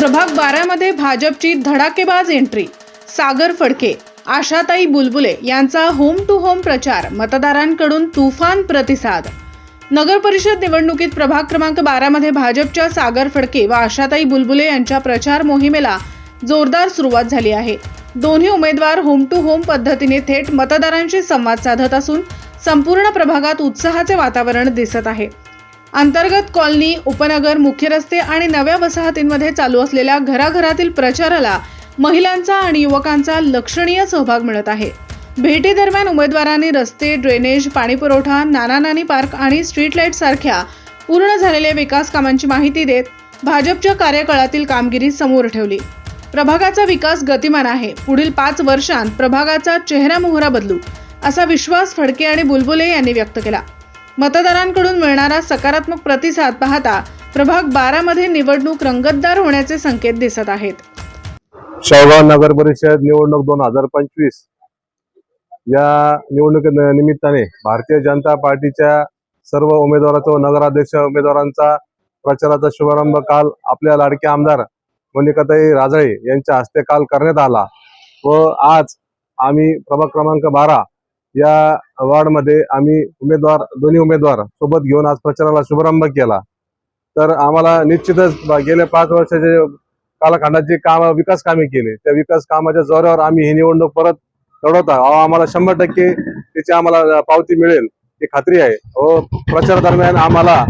प्रभाग बारामध्ये भाजपची धडाकेबाज एंट्री सागर फडके आशाताई बुलबुले यांचा होम टू होम प्रचार मतदारांकडून तुफान प्रतिसाद. नगर परिषद निवडणुकीत प्रभाग क्रमांक बारामध्ये भाजपच्या सागर फडके व आशाताई बुलबुले यांच्या प्रचार मोहिमेला जोरदार सुरुवात झाली आहे. दोन्ही उमेदवार होम टू होम पद्धतीने थेट मतदारांशी संवाद साधत असून संपूर्ण प्रभागात उत्साहाचे वातावरण दिसत आहे. अंतर्गत कॉलनी उपनगर मुख्य रस्ते आणि नव्या वसाहतींमध्ये चालू असलेल्या घराघरातील प्रचाराला महिलांचा आणि युवकांचा लक्षणीय सहभाग मिळत आहे. भेटीदरम्यान उमेदवारांनी रस्ते ड्रेनेज पाणीपुरवठा नाना नानी पार्क आणि स्ट्रीट लाइट सारख्या पूर्ण झालेल्या विकास कामांची माहिती देत भाजपच्या कार्यकाळातील कामगिरी समोर ठेवली. प्रभागाचा विकास गतिमान आहे. पुढील पाच वर्षांत प्रभागाचा चेहरा मोहरा बदलू असा विश्वास फडके आणि बुलबुले यांनी व्यक्त केला. मतदारांकडून मिळणारा सकारात्मक प्रतिसाद पाहता प्रभाग बारामध्ये निवडणूक रंगतदार होण्याचे संकेत दिसत आहेत. शेवगाव नगर परिषद निवडणूक दोन हजार पंचवीस या निवडणुकी निमित्ताने भारतीय जनता पार्टीच्या सर्व उमेदवाराचा व नगराध्यक्ष उमेदवारांचा प्रचाराचा शुभारंभ काल आपल्या लाडके आमदार मोनिकाताई राजळे यांच्या हस्ते काल करण्यात आला व आज आम्ही प्रभाग क्रमांक बारा या वॉर्डमध्ये आम्ही उमेदवार दोन्ही उमेदवार सोबत घेऊन आज प्रचाराला शुभारंभ केला. तर आम्हाला निश्चितच गेल्या पाच वर्षाचे कालखंडात जे काम विकास कामे केले. त्या विकास कामाच्या जोरावर आम्ही ही निवडणूक परत लढवत आहोत. आम्हाला शंभर टक्के त्याची आम्हाला पावती मिळेल ही खात्री आहे. व प्रचार दरम्यान आम्हाला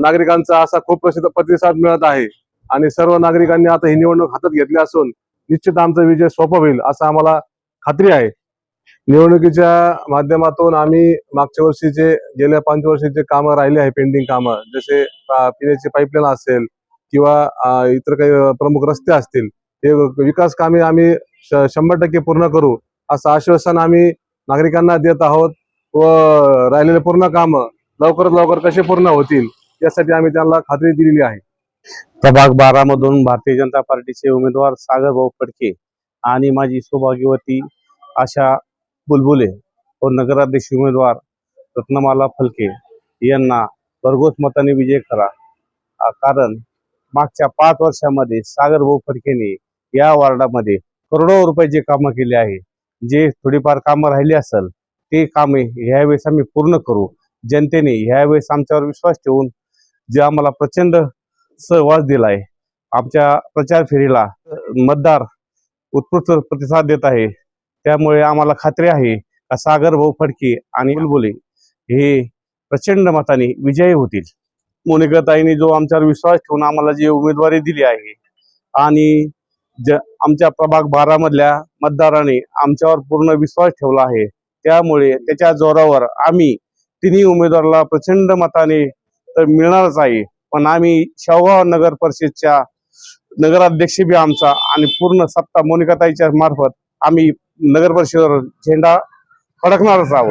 नागरिकांचा असा खूप प्रसिद्ध प्रतिसाद मिळत आहे. आणि सर्व नागरिकांनी आता ही निवडणूक हातात घेतली असून निश्चित आमचा विजय सोपा होईल असं आम्हाला खात्री आहे. निवडणुकीच्या माध्यमातून आम्ही मागच्या वर्षीचे गेल्या पाच वर्षीचे कामं राहिले आहे पेंडिंग कामं जसे पिण्याचे पिण्याची पाईपलाईन असेल किंवा इतर काही प्रमुख रस्ते असतील हे विकास कामे आम्ही श- शंभर टक्के पूर्ण करू असं आश्वासन आम्ही नागरिकांना देत आहोत व राहिलेले पूर्ण कामं लवकरात लवकर कसे पूर्ण होतील यासाठी आम्ही त्यांना खात्री दिलेली आहे. प्रभाग बारा मधून भारतीय जनता पार्टीचे उमेदवार सागर भाऊ फडके आणि माझी सौभाग्यवती आशा बुलबुले व नगराध्यक्ष उमेदवार रत्नमाला फलके यांना भरघोस मताने विजय करा. कारण मागच्या पाच वर्षामध्ये सागर भाऊ फडकेने या वार्डामध्ये करोडो रुपयाचे कामं केले आहे जे थोडीफार कामं राहिली असेल ते कामे ह्यावेळेस आम्ही पूर्ण करू. जनतेने ह्यावेळेस आमच्यावर विश्वास ठेवून जे आम्हाला प्रचंड सहवास दिलाय आमच्या प्रचार फेरीला मतदार उत्कृष्ट प्रतिसाद देत आहे. त्यामुळे आम्हाला खात्री आहे का सागर भाऊ फडके आणि बुलबुले हे प्रचंड मताने विजयी होतील. मोनिकाताईंनी जो आमच्यावर विश्वास ठेवून आम्हाला जी उमेदवारी दिली आहे आणि ज आमच्या प्रभाग बारामधल्या मतदाराने आमच्यावर पूर्ण विश्वास ठेवला आहे त्यामुळे त्याच्या जोरावर आम्ही तिन्ही उमेदवाराला प्रचंड मताने तर मिळणारच आहे. पण आम्ही शेवगाव नगर परिषदच्या नगराध्यक्ष बी आमचा आणि पूर्ण सत्ता मोनिकाताईच्या मार्फत आम्ही नगर परिषदेवर झेंडा फडकणारच आहोत.